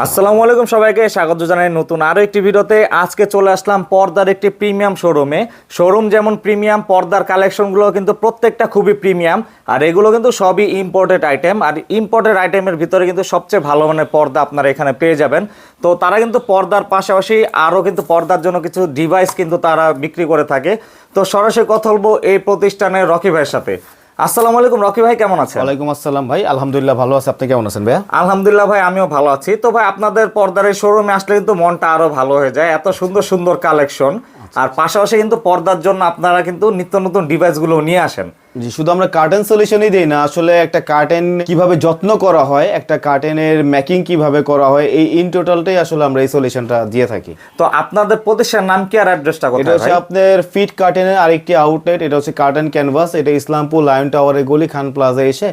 আসসালামু আলাইকুম সবাইকে, স্বাগত জানাই নতুন আরও একটি ভিডিওতে। আজকে চলে আসলাম পর্দার একটি প্রিমিয়াম শোরুমে। শোরুম যেমন প্রিমিয়াম, পর্দার কালেকশনগুলো কিন্তু প্রত্যেকটা খুবই প্রিমিয়াম। আর এগুলো কিন্তু সবই ইম্পোর্টেড আইটেম আর ইম্পোর্টেড আইটেমের ভিতরে কিন্তু সবচেয়ে ভালো মানের পর্দা আপনারা এখানে পেয়ে যাবেন। তো তারা কিন্তু পর্দার পাশাপাশি আরও কিন্তু পর্দার জন্য কিছু ডিভাইস কিন্তু তারা বিক্রি করে থাকে। তো সরাসরি কথা বলব এই প্রতিষ্ঠানের রকি ভাইয়ের সাথে। আসসালামু আলাইকুম রকি ভাই কেমন আছেন? ওয়ালাইকুম আসসালাম ভাই আলহামদুলিল্লাহ ভালো আছে। আপনি কেমন আছেন ভাই আলহামদুলিল্লাহ ভাই আমিও ভালো আছি। তো ভাই আপনাদের পর্দার এই শোরুমে আসলে কিন্তু মনটা আরও ভালো হয়ে যায়। এত সুন্দর সুন্দর কালেকশন আর পাশাপাশি কিন্তু পর্দার জন্য আপনারা কিন্তু নিত্য নতুন ডিভাইসগুলো নিয়ে আসেন। জি শুধু আমরা কার্টেন সলিউশনই দেই না আসলে একটা কার্টেন কীভাবে যত্ন করা হয় একটা কার্টেনের মেকিং কীভাবে করা হয় এই ইন টোটালটাই আসলে আমরা এই সলিউশনটা দিয়ে থাকি। তো আপনাদের প্রতিষ্ঠানের নাম কি আর অ্যাড্রেসটা এটা হচ্ছে ভাই? আপনার ফিট কার্টেনের আরেকটি আউটলেট এটা হচ্ছে কার্টেন ক্যানভাস এটা ইসলামপুর লায়ন টাওয়ারের গলি খান প্লাজা এসে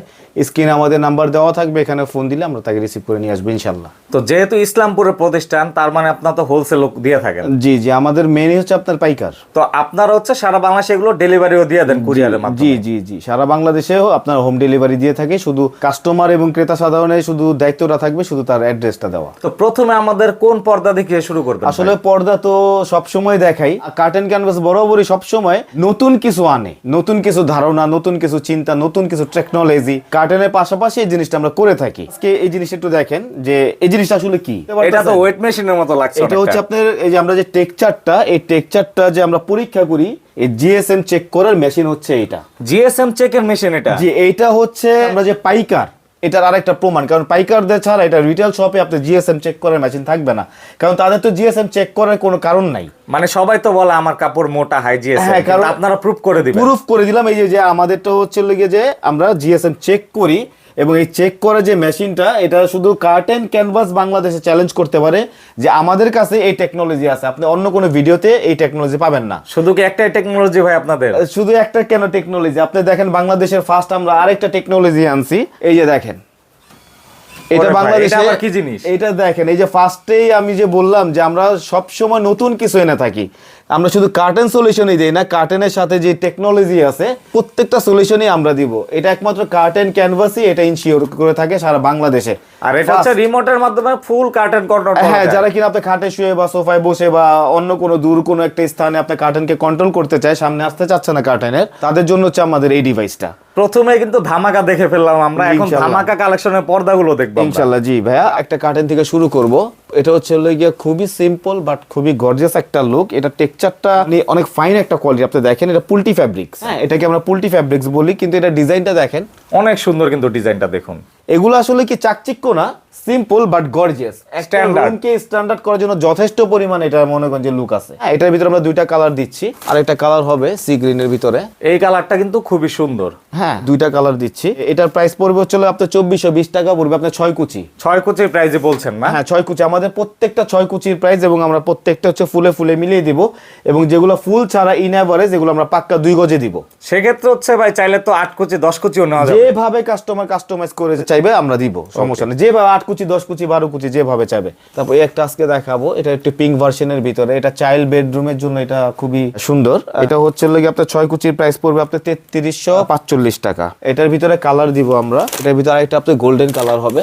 স্ক্রিনে আমাদের নাম্বার দেওয়া থাকবে এখানে ফোন দিলে আমরা তাকে রিসিভ করে নিয়ে আসব ইনশাল্লাহ তো যেহেতু ইসলামপুরের প্রতিষ্ঠান তার মানে আপনার তো হোলসেল দিয়ে থাকেন। জি জি আমাদের মেনই হচ্ছে আপনার পাইকার। তো আপনারা হচ্ছে সারা বাংলাদেশে এগুলো ডেলিভারিও দিয়ে দেন কুরিয়ারের মাধ্যমে। জি জি। জি সারা বাংলাদেশেও আপনার হোম ডেলিভারি দিয়ে থাকে শুধু কাস্টমার এবং ক্রেতা সাধারণের শুধু দায়িত্বটা থাকবে শুধু তার অ্যাড্রেসটা দেওয়া। তো প্রথমে আমাদের কোন পর্দা দেখিয়ে শুরু করবেন আসলে পর্দা তো সবসময় দেখাই। কার্টেন ক্যানভাস বরাবরই সবসময় নতুন কিছু আনে নতুন কিছু ধারণা নতুন কিছু চিন্তা নতুন কিছু টেকনোলজি কার্টেনের পাশাপাশি এই জিনিসটা আমরা করে থাকি। আজকে এই জিনিসটা একটু দেখেন যে এই জিনিসটা আসলে কি? এটা তো ওয়েট মেশিনের মতো লাগছে এটা হচ্ছে আপনার এই যে আমরা যে টেকচারটা এই টেকচারটা যে আমরা পরীক্ষা করি এই জিএসএম চেক করার মেশিন হচ্ছে এটা জিএসএম চেকের মেশিন এটা? যে এইটা হচ্ছে আমরা যে পাইকার এটার আরেকটা প্রমাণ। কারণ পাইকারদের ছাড়া এটা রিটেল শপে আপনি জিএসএম চেক করার মেশিন থাকবে না। কারণ তাদের তো জিএসএম চেক করার কোনো কারণ নাই। মানে সবাই তো বলে আমার কাপড় মোটা হাই জিএসএম হ্যাঁ, কারণ- আপনারা প্রুফ করে দিবেন। প্রুফ করে দিলাম এই যে যে আমাদেরটা হচ্ছে লেগে যে আমরা জিএসএম চেক করি এবং এই চেক করা যে মেশিনটা এটা শুধু কার্টেন ক্যানভাস বাংলাদেশে চ্যালেঞ্জ করতে পারে যে আমাদের কাছে এই টেকনোলজি আছে। আপনি অন্য কোনো ভিডিওতে এই টেকনোলজি পাবেন না। শুধু কি একটাই টেকনোলজি ভাই আপনাদের? শুধু একটা কেন টেকনোলজি আপনি দেখেন বাংলাদেশের ফার্স্ট আমরা আরেকটা টেকনোলজি আনছি। এই যে দেখেন। এটা বাংলাদেশে কি জিনিস? এটা দেখেন এই যে ফার্স্টেই আমি যে বললাম যে আমরা সব সময় নতুন কিছু এনে থাকি। আমরা শুধু কার্টেন সলিউশনই দিই না কার্টেনের সাথে যে টেকনোলজি আছে প্রত্যেকটা সলিউশনই আমরা দিব। এটা একমাত্র কার্টেন ক্যানভাসই এটা ইনশিওর করে থাকে সারা বাংলাদেশে। আর এটা হচ্ছে রিমোটের মাধ্যমে ফুল কার্টেন কন্ট্রোল হ্যাঁ যারা কিনা আপনি খাটে শুয়ে বা সোফায় বসে বা অন্য কোনো দূর কোনো একটা স্থানে আপনি কার্টেনকে কন্ট্রোল করতে চায় সামনে আসতে চাচ্ছে না কার্টেনের তাদের জন্য হচ্ছে আমাদের এই ডিভাইসটা প্রথমে কিন্তু ধামাকা দেখে ফেললাম আমরা এখন। ধামাকা কালেকশনের পর্দাগুলো দেখব আমরা। ইনশাল্লাহ জি ভাইয়া একটা কার্টেন থেকে শুরু করব। এটা হচ্ছে হলো গিয়ে খুবই সিম্পল বাট খুবই গর্জিয়াস একটা লুক এটা টেক্সচারটা অনেক ফাইন একটা কোয়ালিটি আপনি দেখেন এটা পুলটি ফ্যাব্রিক্স হ্যাঁ। এটাকে আমরা পুলটি ফ্যাব্রিক্স বলি কিন্তু এটা ডিজাইনটা দেখেন। অনেক সুন্দর কিন্তু ডিজাইনটা দেখুন। এগুলো আসলে কি চাকচিক্য না? সিম্পল বাট গর্জিয়াস একটা. রুমকে স্ট্যান্ডার্ড করার জন্য যথেষ্ট পরিমাণ এটা মনে করেন যে লুক আছে। হ্যাঁ এটার ভিতরে আমরা দুইটা কালার দিচ্ছি। আর একটা কালার হবে সি গ্রিনের ভিতরে। এই কালারটা কিন্তু খুবই সুন্দর। হ্যাঁ দুইটা কালার দিচ্ছি। এটার প্রাইস পড়বে হচ্ছে আপনার চব্বিশশো বিশ টাকা পড়বে আপনার ছয় কুচি। ছয় কোচির প্রাইজে বলছেন না? হ্যাঁ ছয় কুচি। আমাদের প্রত্যেকটা ছয় কুচির প্রাইস এবং আমরা প্রত্যেকটা হচ্ছে ফুলে ফুলে মিলিয়ে দিব এবং যেগুলো ফুল ছাড়া ইন অ্যাভারেজ এগুলো আমরা পাক্কা দুই গজে দিব। সেক্ষেত্রে হচ্ছে ভাই চাইলে তো আট কোচি দশ কোচিও নেওয়া যাবে। যেভাবে কাস্টমার কাস্টমাইজ করে চাইবে আমরা দিব। সমস্যা নেই। যেভাবে আট কুচি দশ কুচি বারো কুচি যেভাবে চাইবে। তারপর এই একটা আজকে দেখাবো এটা একটু পিঙ্ক ভার্সনের ভিতরে। এটা চাইল্ড বেডরুমের জন্য এটা খুবই সুন্দর। এটা হচ্ছে লাগে আপনার ছয় কুচির প্রাইস পড়বে আপনার তেত্রিশশো পাঁচচল্লিশ টাকা। এটার ভিতরে কালার দিব আমরা। এটার ভিতরে আরেকটা আপনার গোল্ডেন কালার হবে।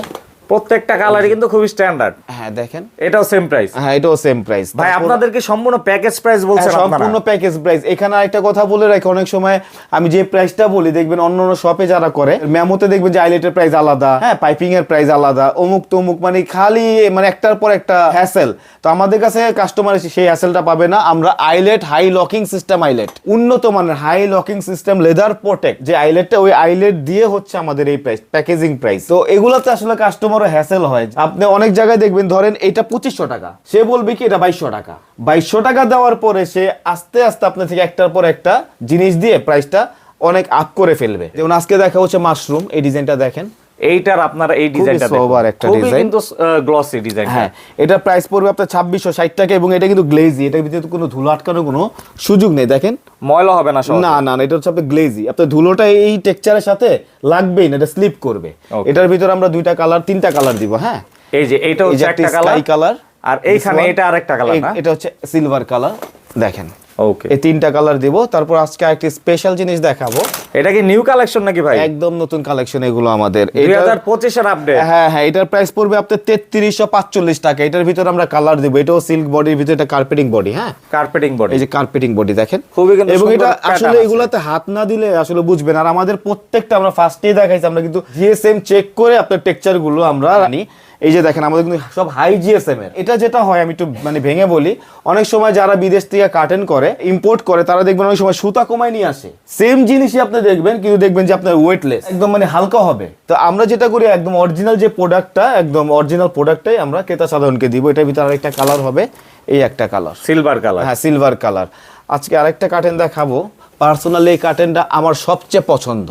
প্রত্যেকটা কালারই কিন্তু খুবই স্ট্যান্ডার্ড হ্যাঁ দেখেন। এটাও সেম প্রাইস হ্যাঁ এটাও সেম প্রাইস ভাই আপনাদের কি সম্পূর্ণ প্যাকেজ প্রাইস বলছেন আপনারা। সম্পূর্ণ প্যাকেজ প্রাইস এখানে একটা কথা বলে রাখি অনেক সময় আমি যে প্রাইসটা বলি দেখবেন অন্য অন্য শপে যারা করে মেমোতে দেখবেন যে আইলেটের প্রাইস আলাদা হ্যাঁ। পাইপিং এর প্রাইস আলাদা অমুক তমুক মানে খালি মানে একটার পর একটা হ্যাসেল তো আমাদের কাছে কাস্টমার সেই হ্যাসেলটা পাবে না। আমরা eyelet high locking system eyelet উন্নত মানের high locking system leather protect যে আইলেটটা ওই আইলেট দিয়ে হচ্ছে আমাদের এই প্রাইস প্যাকেজিং প্রাইস তো এগুলোতে আসলে কাস্টমারও হ্যাসেল হয় আপনি অনেক জায়গায় দেখবেন, ধরেন এটা পঁচিশশো টাকা। সে বলবে কি এটা বাইশশো টাকা। বাইশশো টাকা দেওয়ার পরে সে আস্তে আস্তে আপনার থেকে একটার পর একটা জিনিস দিয়ে প্রাইসটা অনেক আপ করে ফেলবে। যেমন আজকে দেখা হচ্ছে মাশরুম এই ডিজাইনটা দেখেন। এইটার আপনারা এই ডিজাইনটা sober একটা খুবই কিন্তু গ্লসি ডিজাইন হ্যাঁ এটা প্রাইস পড়বে আপনার ছাব্বিশশো ষাট টাকা এবং এটা কিন্তু গ্লেজি এটার ভিতরে কোনো ধুলো আটকানোর কোনো সুযোগ নেই দেখেন। ময়লা হবে না না না এটা হচ্ছে আপনার গ্লেজি আপনার ধুলোটা এই টেক্সচারের সাথে লাগবেই না এটা স্লিপ করবে। এটার ভিতরে আমরা দুইটা কালার তিনটা কালার দিব হ্যাঁ। এই যে যে হচ্ছে একটা কালার কালার আর এইখানে এটা আরেকটা কালার না? এটা হচ্ছে সিলভার কালার দেখেন। ওকে এই তিনটা কালার দিব তারপর আজকে একটি স্পেশাল জিনিস দেখাবো। এটা কি নিউ কালেকশন নাকি ভাই? একদম নতুন কালেকশন এগুলো আমাদের। দুই এটা হাজার পঁচিশের আপডেট হ্যাঁ হ্যাঁ এটার প্রাইস পড়বে তেত্রিশশো পাঁচচল্লিশ টাকা। এটার ভিতরে আমরা কালার দিব। এটাও সিল্ক বডির ভিতরে এটা কার্পেটিং বডি হ্যাঁ? কার্পেটিং বডি এই যে কার্পেটিং বডি দেখেন। খুবই কিন্তু এবং এটা আসলে। এগুলাতে হাত না দিলে আসলে বুঝবেন। আর আমাদের প্রত্যেকটা আমরা ফার্স্টেই দেখাইছি আমরা কিন্তু জিএসএম চেক করে আপনার টেক্সচারগুলো আমরা আনি এই যে দেখেন আমাদের কিন্তু সব হাই জিএসএম এর। এটা যেটা হয় আমি একটু মানে ভেঙে বলি অনেক সময় যারা বিদেশ থেকে কাটেন করে ইম্পোর্ট করে তারা দেখবেন অনেক সময় সুতা কমায় নিয়ে আসে। সেম জিনিসই আপনি দেখবেন কিন্তু দেখবেন যে আপনার ওয়েটলেস একদম মানে হালকা হবে। তো আমরা যেটা করি একদম অরিজিনাল যে প্রোডাক্টটা একদম অরিজিনাল প্রোডাক্টটাই আমরা ক্রেতা সাধারণকে দিব। এটার ভিতরে আরেকটা কালার হবে এই একটা কালার সিলভার কালার হ্যাঁ সিলভার কালার আজকে আরেকটা কার্টেন দেখাবো। পার্সোনালি এই কার্টেনটা আমার সবচেয়ে পছন্দ।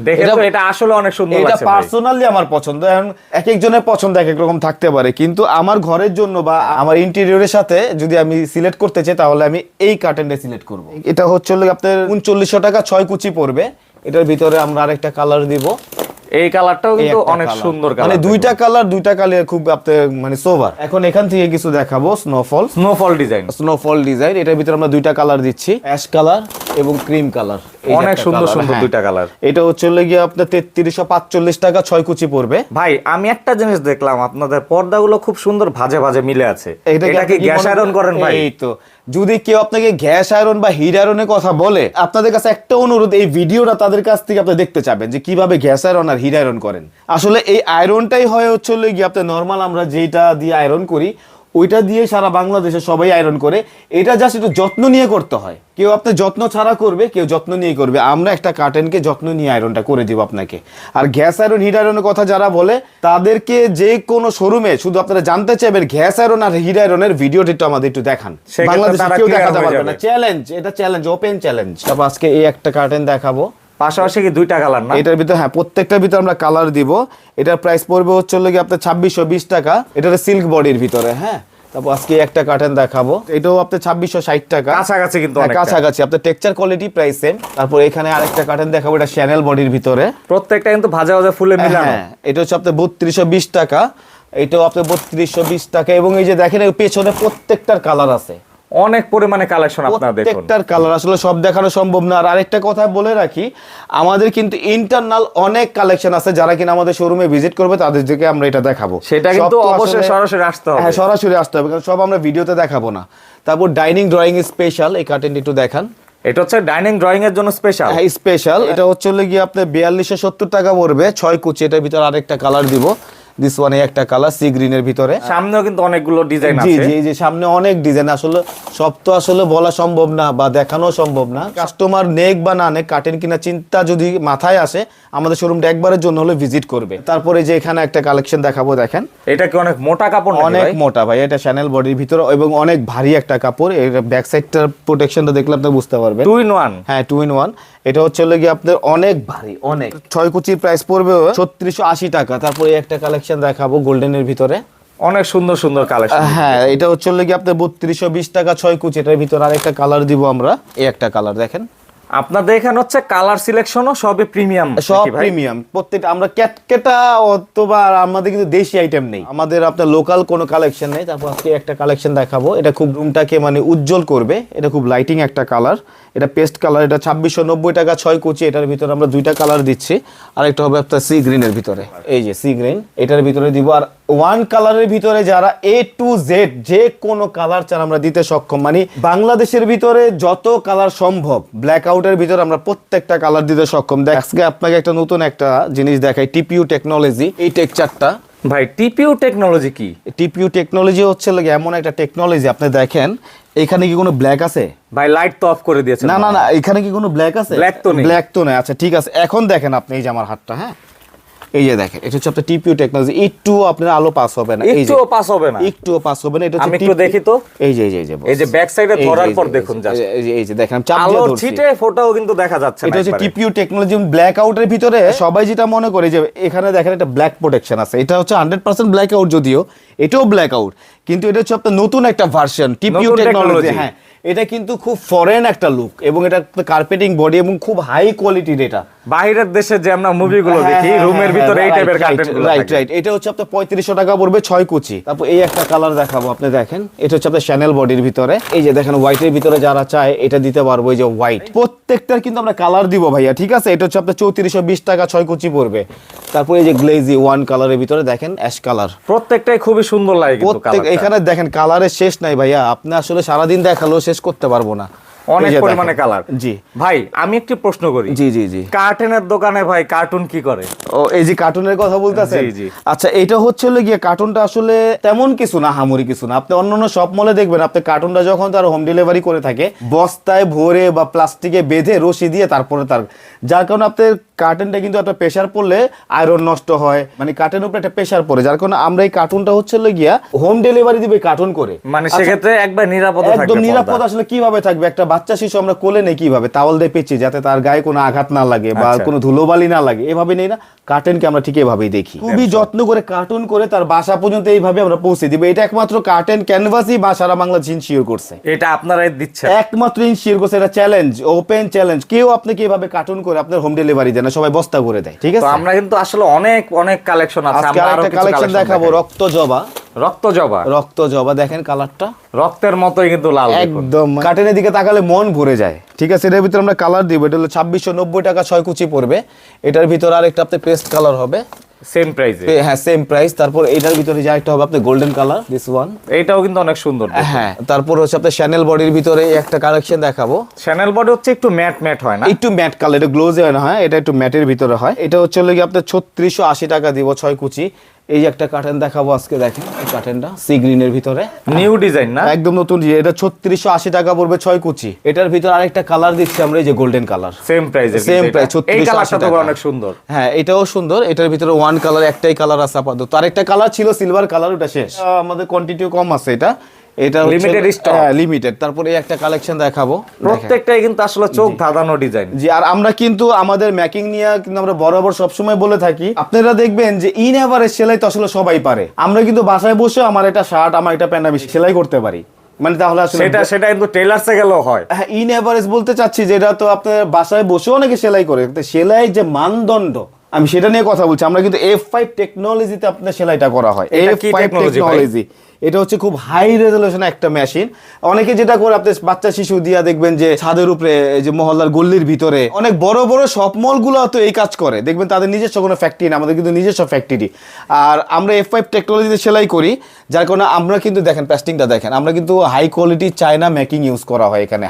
এটা- আসলে অনেক সুন্দর এটা পার্সোনালি আমার পছন্দ। এক একজনের পছন্দ এক এক রকম থাকতে পারে। কিন্তু আমার ঘরের জন্য বা আমার ইন্টেরিয়রের সাথে যদি আমি সিলেক্ট করতে চাই তাহলে আমি এই কার্টেনটা সিলেক্ট করব। এটা হচ্ছে আপনার উনচল্লিশশো টাকা ছয় কুচি পড়বে। এটার ভিতরে আমরা আরেকটা কালার দিব। এই কালারটাও কিন্তু অনেক। সুন্দর মানে দুইটা কালার দুইটা কালার খুব আপনার মানে সোভার এখন এখান থেকে কিছু দেখাবো snowfall snowfall design snowfall design এটার ভিতরে আমরা দুইটা কালার দিচ্ছি। অ্যাশ কালার এবং ক্রিম কালার অনেক সুন্দর সুন্দর দুইটা কালার এটা হচ্ছে গিয়ে আপনার তেত্রিশশো পাঁচচল্লিশ টাকা ছয় কুচি পড়বে। ভাই আমি একটা জিনিস দেখলাম আপনাদের পর্দাগুলো খুব সুন্দর ভাজে ভাজে মিলে আছে। এটা কি গ্যাস আয়রন করেন ভাই। এই তো। যদি কেউ আপনাকে গ্যাস আয়রন বা হিট আয়রনের কথা বলে আপনাদের কাছে একটা অনুরোধ এই ভিডিওটা তাদের কাছ থেকে আপনি দেখতে চাবেন যে কীভাবে গ্যাস আয়রন আর হিট আয়রন করেন। আসলে এই আয়রনটাই হয় হচ্ছে গিয়ে আপনি নর্মাল আমরা যেটা দিয়ে আয়রন করি ওইটা দিয়ে সারা বাংলাদেশে সবাই আয়রন করে। এটা জাস্ট একটু যত্ন নিয়ে করতে হয়। কেউ আপনি যত্ন ছাড়া করবে কেউ যত্ন নিয়ে করবে। আমরা একটা কার্টেনকে যত্ন নিয়ে আয়রনটা করে দিব আপনাকে। আর গ্যাস আয়রন হিট আয়রনের কথা যারা বলে তাদেরকে যে কোনো শোরুমে শুধু আপনারা জানতে চাইবেন গ্যাস আয়রন আর হিট আয়রনের ভিডিওটা একটু আমাদের একটু দেখান। বাংলাদেশে কেউ দেখাতে পারবে না। চ্যালেঞ্জ এটা চ্যালেঞ্জ ওপেন চ্যালেঞ্জ তারপর আজকে এই একটা কার্টেন দেখাবো। পাশাপাশি কি দুইটা কালার না? এটার ভিতরে হ্যাঁ প্রত্যেকটার ভিতরে আমরা কালার দিব। এটার প্রাইস পড়বে হচ্ছে গিয়ে আপনার ছাব্বিশশো বিশ টাকা। সিল্ক বডির ভিতরে হ্যাঁ। তারপর আজকে একটা কার্টেন দেখাবো। এটাও আপনার ছাব্বিশশো ষাট টাকা। কাছাকাছি কিন্তু হ্যাঁ, কাছাকাছি। আপনার টেক্সচার কোয়ালিটি প্রাইস সেম তারপর এখানে আরেকটা কার্টেন দেখাবো এটা শ্যানেল বডির ভিতরে। প্রত্যেকটা কিন্তু ভাজা ভাজা ফুলে মিলানো। হ্যাঁ এটা হচ্ছে আপনার বত্রিশশো বিশ টাকা। এটাও আপনার বত্রিশশো বিশ টাকা। এবং এই যে দেখেন পেছনে প্রত্যেকটার কালার আছে। অনেক পরিমাণে কালেকশন আপনারা দেখুন। প্রত্যেকটার কালার আসলে সব দেখানো সম্ভব না। আর আরেকটা কথা বলে রাখি আমাদের কিন্তু ইন্টারনাল অনেক কালেকশন আছে যারা কিনা আমাদের শোরুমে ভিজিট করবে তাদেরকে আমরা এটা দেখাবো। সেটা কিন্তু অবশ্যই সরাসরি আসতে হবে। হ্যাঁ সরাসরি আসতে হবে কারণ সব আমরা ভিডিওতে দেখাবো না। তারপর ডাইনিং ড্রয়িং স্পেশাল এই কার্টেনটি একটু দেখান। এটা হচ্ছে ডাইনিং ড্রয়িং এর জন্য স্পেশাল হ্যাঁ স্পেশাল এটা হচ্ছে গিয়ে আপনার বিয়াল্লিশশো সত্তর টাকা পড়বে ছয় কুচি এটার ভিতরে আরেকটা কালার দিব। দিস ওয়ান একটা কালার সি গ্রিনের ভিতরে। সামনেও কিন্তু অনেকগুলো ডিজাইন আছে। জি জি সামনে অনেক ডিজাইন আসলে সব তো আসলে বলা সম্ভব না বা দেখানো সম্ভব না। কাস্টমার নেক বা না নেক কাটেন কিনা চিন্তা যদি মাথায় আসে আমাদের শোরুমটা একবারের জন্য হলে ভিজিট করবে। তারপরে যে এখানে একটা কালেকশন দেখাবো দেখেন। এটা কি অনেক মোটা কাপড় অনেক? মোটা ভাই এটা চ্যানেল বডির ভিতরে এবং অনেক ভারী একটা কাপড়। এর ব্যাক সাইডটার প্রোটেকশনটা দেখলে আপনি বুঝতে পারবেন। টু ইন ওয়ান হ্যাঁ টু ইন ওয়ান এটা হচ্ছে গিয়ে আপনার অনেক ভারী অনেক। ছয় কুচির প্রাইস পড়বে ছত্রিশশো আশি টাকা। তারপরে একটা কালেকশন দেখাবো গোল্ডেনের ভিতরে। অনেক সুন্দর সুন্দর কালেকশন হ্যাঁ এটা হচ্ছে গিয়ে আপনার বত্রিশশো বিশ টাকা ছয় কুচি। এটার ভিতরে আরেকটা কালার দিব আমরা। এই একটা কালার দেখেন। আপনাদের এখানে হচ্ছে কালার সিলেকশনও সবই প্রিমিয়াম সব প্রিমিয়াম প্রত্যেকটা আমরা ক্যাটকেটা অথবা আমাদের কিন্তু দেশি আইটেম নেই। আমাদের আপনার লোকাল কোনো কালেকশন নেই। তারপর আজকে একটা কালেকশন দেখাবো। এটা খুব রুমটাকে মানে উজ্জ্বল করবে। এটা খুব লাইটিং একটা কালার এটা পেস্ট কালার এটা ছাব্বিশশো নব্বই টাকা ছয় কুচি এটার ভিতরে আমরা দুইটা কালার দিচ্ছি। আর একটা হবে আপনার সি গ্রিনের ভিতরে। এই যে সি গ্রিন এটার ভিতরে দিব। আর ওয়ান কালারের ভিতরে যারা এ টু জেড যে কোনো কালার চান আমরা দিতে সক্ষম মানে বাংলাদেশের ভিতরে যত কালার সম্ভব ব্ল্যাক আউটের ভিতরে আমরা প্রত্যেকটা কালার দিতে সক্ষম। দেখ আজকে আপনাকে একটা নতুন একটা জিনিস দেখাই টিপিউ টেকনোলজি এই টেকচারটা ভাই টিপিউ টেকনোলজি কি? টিপিউ টেকনোলজি হচ্ছে লাগে এমন একটা টেকনোলজি আপনি দেখেন এখানে কি কোনো ব্ল্যাক আছে? ভাই লাইট তো অফ করে দিয়েছে না না না এখানে কি কোনো ব্ল্যাক আছে? ব্ল্যাক তো নেই। ব্ল্যাক তো নেই। আচ্ছা ঠিক আছে। এখন দেখেন আপনি এই যে আমার হাতটা হ্যাঁ? এই যে দেখেন এটা হচ্ছে আপনার টিপিউ টেকনোলজি একটু আপনার আলো পাস হবে না একটুও পাস হবে না একটুও পাস হবে না এটা আমি একটু দেখি তো। এই যে এই যে এই যে এই যে, ধরার পর দেখুন just। এই যে, দেখেন চাপ দিয়ে ধরছি। ছিটে ফোটাও কিন্তু দেখা যাচ্ছে না এটা হচ্ছে। টিপিউ টেকনোলজি ব্ল্যাক আউটের ভিতরে সবাই যেটা মনে করে যে এখানে দেখেন একটা ব্ল্যাক প্রোটেকশন আছে এটা হচ্ছে হান্ড্রেড পার্সেন্ট ব্ল্যাক আউট যদিও এটাও ব্ল্যাক আউট কিন্তু এটা হচ্ছে আপনার নতুন একটা ভার্সন টিপিউ নতুন টেকনোলজি হ্যাঁ এটা কিন্তু খুব ফরেন একটা লুক এবং এটা কার্পেটিং বডি এবং খুব হাই কোয়ালিটির এটা বাইরের দেশে যে আমরা মুভিগুলো হ্যাঁ, দেখি রুমের ভিতরে এই টাইপের কার্টেন রাইট রাইট এটা হচ্ছে আপনার পঁয়ত্রিশশো টাকা পড়বে ছয় কুচি। তারপর এই একটা কালার দেখাবো আপনি দেখেন। এটা হচ্ছে আপনার শ্যানেল বডির ভিতরে। এই যে দেখেন হোয়াইটের ভিতরে যারা চায় এটা দিতে পারব এই যে হোয়াইট প্রত্যেকটার কিন্তু আমরা কালার দিব ভাইয়া ঠিক আছে? এটা হচ্ছে আপনার চৌত্রিশশো বিশ টাকা ছয় কুচি পড়বে। তারপর এই যে গ্লেজি ওয়ান কালারের ভিতরে দেখেন অ্যাশ কালার প্রত্যেকটাই খুবই সুন্দর লাগে কিন্তু প্রত্যেক এখানে দেখেন কালারের শেষ নাই ভাইয়া। আপনি আসলে সারাদিন দেখালেও শেষ করতে পারব না। অনেক পরিমাণে কালার জি। ভাই আমি একটি প্রশ্ন করি। জি জি জি। কার্টেনের দোকানে ভাই কার্টুন কি করে? ও এই যে কার্টুনের কথা বলতেছেন? জি, জি। আচ্ছা এটা হচ্ছে হলো গিয়ে কার্টুনটা আসলে তেমন কিছু না হামুরি কিছু না। আপনি অন্যান্য সব মলে দেখবেন আপনি কার্টুনটা যখন তার হোম ডেলিভারি করে থাকে বস্তায় ভরে বা প্লাস্টিকে বেঁধে রশি দিয়ে তারপরে তার যার কারণে আপনার কার্টুনটা কিন্তু একটা প্রেশার পড়লে আয়রন নষ্ট হয়। মানে কার্টুনের উপরে একটা প্রেশার পড়ে যার কারণে আমরা এই কার্টুনটা হচ্ছে গিয়া হোম ডেলিভারি দিবে কার্টুন করে। মানে আচ্ছা, সেক্ষেত্রে একবার নিরাপদ একদম নিরাপদ আসলে কীভাবে থাকবে? একটা বাচ্চা শিশু আমরা কোলে নেই কীভাবে? তাওয়াল দিয়ে পেঁচি যাতে তার গায়ে কোনো আঘাত না লাগে বা আচ্ছা। কোনো ধুলোবালি না লাগে। এভাবে নেই না? কার্টুনকে আমরা ঠিক এভাবেই দেখি। খুবই যত্ন করে কার্টুন করে তার বাসা পর্যন্ত এইভাবে আমরা পৌঁছে দিব। এটা একমাত্র কার্টুন ক্যানভাসই বা সারা বাংলা ইনশিওর করছে। এটা আপনারাই দিচ্ছেন। একমাত্র ইনশিওর করছে। এটা চ্যালেঞ্জ ওপেন চ্যালেঞ্জ কেউ আপনাকে এভাবে কার্টুন করে আপনার হোম ডেলিভারি দেয় না সবাই বস্তা করে দেয়। ঠিক আছে? আমরা কিন্তু আসলে অনেক অনেক কালেকশন আছে। আমরা আরও আরেকটা কালেকশন দেখাবো রক্ত জবা। রক্ত জবা। রক্ত জবা দেখেন কালারটা। রক্তের মতোই কিন্তু লাল। একদম কাটেনের দিকে তাকালে মন ভরে যায়। ঠিক আছে এটার ভিতরে আমরা কালার দিব। এটা হলো ছাব্বিশশো নব্বই টাকা ছয় কুচি পড়বে। এটার ভিতরে আর একটা আপনার পেস্ট কালার হবে। সেম প্রাইসে হ্যাঁ সেম প্রাইস তারপর এটার ভিতরে যা একটা হবে আপনার গোল্ডেন কালার দিস ওয়ান এইটাও কিন্তু অনেক সুন্দর হ্যাঁ তারপর হচ্ছে আপনার শ্যানেল বডির ভিতরে একটা কালেকশন দেখাবো। চ্যানেল বডি হচ্ছে একটু ম্যাট ম্যাট হয় না? একটু ম্যাট কালার এটা গ্লোজে হয় না হয়? এটা একটু ম্যাটের ভিতরে হয়। এটা হচ্ছে হলো গিয়ে আপনার ছত্রিশশো আশি টাকা দিব ছয় কুচি। এই যে একটা কার্টেন দেখাবো আজকে দেখেন এই কার্টেনটা সি গ্রিনের ভিতরে। নিউ ডিজাইন না? একদম নতুন এটা ছত্রিশশো আশি টাকা পড়বে ছয় কুচি। এটার ভিতরে আরেকটা কালার দিচ্ছি আমরা এই যে golden colour same price same price ছত্রিশশো 36 টাকা। অনেক সুন্দর। হ্যাঁ এটাও সুন্দর। এটার ভিতরে ওয়ান কালার একটাই কালার আছে আপাতত। আর একটা কালার ছিল সিলভার কালার ওটা শেষ। আমাদের কোয়ান্টিটিও কম আছে এটা। এটা Limited stock। হ্যাঁ লিমিটেড তারপরে একটা কালেকশন দেখাবো। প্রত্যেকটাই কিন্তু আসলে চোখ ধাঁধানো ডিজাইন জি আর আমরা কিন্তু আমাদের মেকিং নিয়ে কিন্তু আমরা বরাবর সবসময় বলে থাকি। আপনারা দেখবেন যে ইন এভারেজ সেলাই তো আসলে সবাই পারে। আমরা কিন্তু বাসায় বসে আমার এটা শার্ট আমার এটা প্যান্ট আমি সেলাই করতে পারি। মানে তাহলে আসলে সেটা সেটা কিন্তু টেলার্সে গেলেও হয়। হ্যাঁ ইন এভারেজ বলতে চাচ্ছি যেটা তো আপনার বাসায় বসে অনেকে সেলাই করে। সেলাই যে মানদণ্ড আমি সেটা নিয়ে কথা বলছি। আমরা কিন্তু এফ ফাইভ টেকনোলজিতে আপনার সেলাইটা করা হয়। এফ ফাইভ টেকনোলজি এটা হচ্ছে খুব হাই রেজলিউশন একটা মেশিন অনেকে যেটা করে আপনি বাচ্চা শিশু দিয়া দেখবেন যে ছাদের উপরে যে মহল্লার গল্লির ভিতরে অনেক বড় বড় শপ মলগুলো তো এই কাজ করে। দেখবেন তাদের নিজস্ব কোনো ফ্যাক্টরি না আমাদের কিন্তু নিজস্ব ফ্যাক্টরি আর আমরা এফ ফাইভ টেকনোলজিতে সেলাই করি যার কারণে আমরা কিন্তু দেখেন পেস্টিংটা দেখেন আমরা কিন্তু high quality China making use করা হয় এখানে।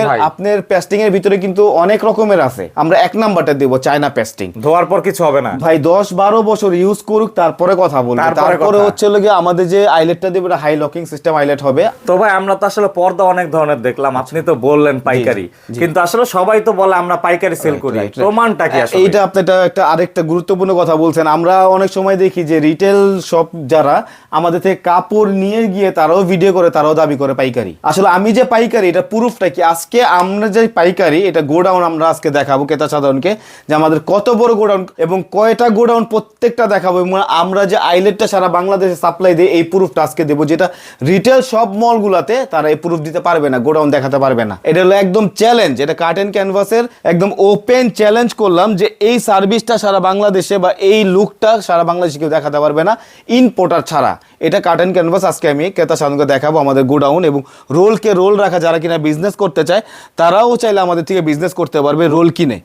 আপনার। আপনার পেস্টিং এর ভিতরে কিন্তু অনেক রকমের আছে। আমরা এক নাম্বারটা দেবো চায়না প্যাস্টিং ধোয়ার পর কিছু হবে না। ভাই দশ বারো বছর ইউজ করুক তারপরে কথা বলব। তারপরে হচ্ছে হলো আমাদের যে আইলেটটা দেবো হাই লকিং সিস্টেম আইলেট হবে। তো ভাই আমরা তো আসলে পর্দা অনেক ধরনের দেখলাম আপনি তো বললেন পাইকারি। কিন্তু আসলে সবাই তো বলে আমরা পাইকারি সেল করি. প্রমাণটা কি আসলে? এইটা আপনি একটা- একটা আরেকটা গুরুত্বপূর্ণ কথা বলছেন। আমরা অনেক সময় দেখি যে রিটেল শপ যারা আমাদের থেকে কাপড় নিয়ে গিয়ে তারাও ভিডিও করে তারাও দাবি করে পাইকারি। আসলে আমি যে পাইকারি এটা প্রুফটা কি? আজকে আমরা যে পাইকারি এটা গোডাউন আমরা আজকে দেখাবো ক্রেতা সাধারণকে যে আমাদের কত বড় গোডাউন এবং কয়টা গোডাউন প্রত্যেকটা দেখাবো এবং আমরা যে আইলেটটা সারা বাংলাদেশে সাপ্লাই দিই এই প্রুফটা আজকে দেবো, যেটা রিটেল সব মলগুলাতে তারা এই প্রুফ দিতে পারবে না গোডাউন দেখাতে পারবে না। এটা হলো একদম চ্যালেঞ্জ এটা কার্টেন ক্যানভাসের একদম ওপেন চ্যালেঞ্জ করলাম যে এই সার্ভিসটা সারা বাংলাদেশে বা এই লুকটা সারা বাংলাদেশে কেউ দেখাতে পারবে না ইনপোর্টার ছাড়া। এটা কার্টেন ক্যানভাস আজকে আমি ক্রেতা সাধারণকে দেখাবো আমাদের গোডাউন এবং রোলকে রোল রাখা যারা কিনা বিজনেস করতে চায়, তারাও চাইলে আমাদের থেকে বিজনেস করতে পারবে রোল কিনে।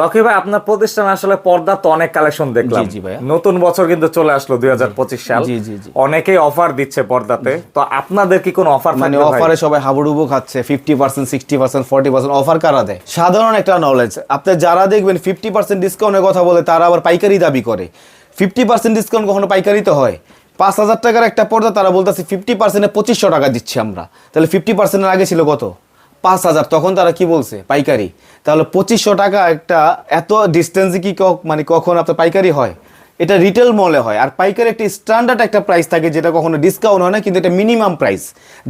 রকি ভাই আপনার প্রতিষ্ঠান আসলে পর্দা তো অনেক কালেকশন দেখলাম। নতুন বছর কিন্তু চলে আসলো দুই সাল। জি, জি, জি। অনেকেই অফার দিচ্ছে পর্দাতে। তো আপনাদের কি কোনো অফার মানে অফারে সবাই হাবুডুবু খাচ্ছে fifty percent sixty percent forty percent offer কারা দেয়? সাধারণ একটা নলেজ আপনি যারা দেখবেন ফিফটি পার্সেন্ট ডিসকাউন্টের কথা বলে তারা আবার পাইকারি দাবি করে। ফিফটি পার্সেন্ট ডিসকাউন্ট কখনো পাইকারি তো হয়? পাঁচ হাজার টাকার একটা পর্দা তারা বলতেছে ফিফটি পার্সেন্টে পঁচিশশো টাকা দিচ্ছি আমরা। তাহলে ফিফটি পার্সেন্টের আগে ছিল কত? পাঁচ হাজার, তখন তারা কি বলছে? পাইকারি। তাহলে পঁচিশশো টাকা একটা এত ডিস্টেন্সে কি মানে কখন আপনার পাইকারি হয়? এটা রিটেল মলে হয়। আর পাইকারি একটা স্ট্যান্ডার্ড একটা প্রাইস থাকে যেটা কখনো ডিসকাউন্ট হয় না, কিন্তু এটা মিনিমাম প্রাইস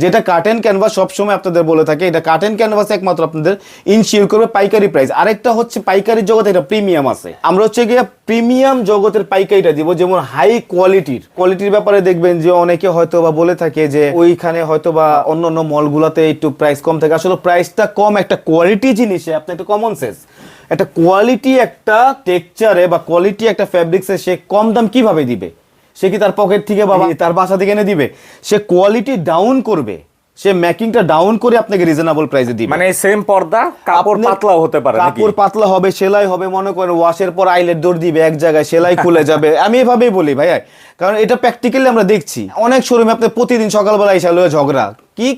যেটা কার্টেন ক্যানভাস সবসময় আপনাদের বলে থাকে, এটা কার্টেন ক্যানভাস একমাত্র আপনাদের ইনশিওর করবে পাইকারি প্রাইস আরেকটা হচ্ছে পাইকারি জগতে এটা প্রিমিয়াম আছে। আমরা হচ্ছে গিয়ে প্রিমিয়াম জগতের পাইকারিটা দিব, যেমন হাই কোয়ালিটির কোয়ালিটির ব্যাপারে দেখবেন যে অনেকে হয়তো বা বলে থাকে যে ওইখানে হয়তো বা অন্য অন্য মলগুলোতে একটু প্রাইস কম থাকে। আসলে প্রাইসটা কম একটা কোয়ালিটি জিনিসে, আপনি একটা কমন সেন্স একটা কোয়ালিটি একটা টেক্সচারে বা কোয়ালিটি একটা ফ্যাব্রিক্সে সে কম দাম কীভাবে দিবে? সে কি তার পকেট থেকে বা তার বাসা থেকে এনে দিবে? সে কোয়ালিটি ডাউন করবে। সে ম্যাকিংটা ডাউন করে আপনাকে রিজনেবল প্রাইসে দিবে। মানে সেম পর্দা কাপড় পাতলাও হতে পারে নাকি? কাপড় পাতলা হবে সেলাই হবে মনে করেন ওয়াশের পর আইলেট দৌড় দিবে এক জায়গায় সেলাই খুলে যাবে। আমি এভাবেই বলি ভাইয়া কারণ এটা প্র্যাকটিক্যালি আমরা দেখছি। অনেক শোরুমে আপনি প্রতিদিন সকালবেলা এসে হলো ঝগড়া। কি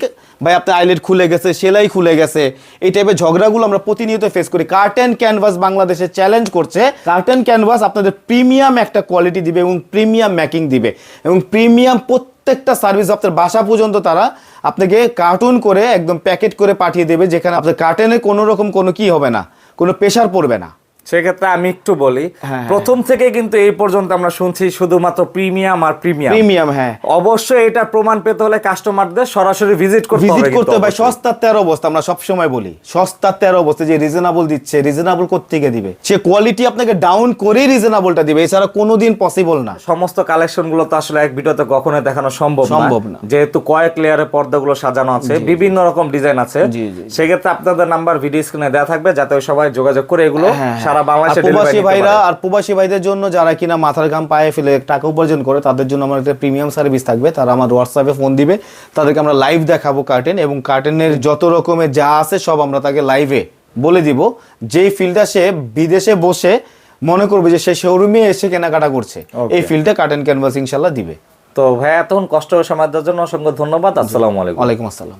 ভাই আপনার আইলেট খুলে গেছে সেলাই খুলে গেছে এই টাইপের ঝগড়াগুলো আমরা প্রতিনিয়ত ফেস করি। কার্টেন ক্যানভাস বাংলাদেশে চ্যালেঞ্জ করছে। কার্টেন ক্যানভাস আপনাদের প্রিমিয়াম একটা কোয়ালিটি দিবে এবং প্রিমিয়াম ম্যাকিং দিবে। এবং প্রিমিয়াম প্রত্যেকটা সার্ভিস আপনার বাসা পর্যন্ত তারা আপনাকে কার্টুন করে একদম প্যাকেট করে পাঠিয়ে দেবে, যেখানে আপনার কার্টেনে কোনো রকম কোনো কি হবে না, কোনো প্রেশার পড়বে না। সেক্ষেত্রে আমি একটু বলি হ্যাঁ, প্রথম থেকে কিন্তু এই পর্যন্ত আমরা শুনছি শুধুমাত্র প্রিমিয়াম আর প্রিমিয়াম। প্রিমিয়াম হ্যাঁ। অবশ্যই এটা প্রমাণ পেতে হলে কাস্টমারদের সরাসরি ভিজিট করতে ভিজিট করতে হবে। সস্তার তেরো অবস্থা আমরা সবসময় বলি সস্তার তেরো অবস্থা যে রিজনেবল দিচ্ছে রিজনেবল থেকে দিবে? সে কোয়ালিটি আপনাকে ডাউন করেই রিজনেবলটা দিবে এছাড়া কোনোদিন পসিবল না। সমস্ত কালেকশনগুলো তো আসলে এক ভিডিওতে কখনো দেখানো সম্ভব সম্ভব না। যেহেতু কয়েক লেয়ারে পর্দাগুলো সাজানো আছে বিভিন্ন রকম ডিজাইন আছে। সেক্ষেত্রে আপনাদের নাম্বার ভিডিও স্ক্রিনে দেওয়া থাকবে যাতে সবাই যোগাযোগ করে এগুলো হ্যাঁ, সারা বাংলাদেশে প্রবাসী ভাইরা আর প্রবাসী ভাইদের জন্য যারা কিনা মাথার ঘাম পায়ে ফেলে টাকা উপার্জন করে তাদের জন্য আমার একটা প্রিমিয়াম সার্ভিস থাকবে। তারা আমার হোয়াটসঅ্যাপে ফোন দিবে। তাদেরকে আমরা লাইভ দেখাবো কার্টেন এবং কার্টেনের যত রকমের যা আছে সব আমরা তাকে লাইভে বলে দিব। যেই ফিল্ডটা সে বিদেশে বসে মনে করবে যে সে শোরুমে এসে কেনাকাটা করছে. এই ফিল্ডে কার্টেন ক্যানভাস ইনশাল্লাহ দিবে। তো ভাই এতক্ষণ কষ্ট সময় দেওয়ার জন্য অসংখ্য ধন্যবাদ। আসসালামু আলাইকুম। ওয়ালাইকুম আসসালাম।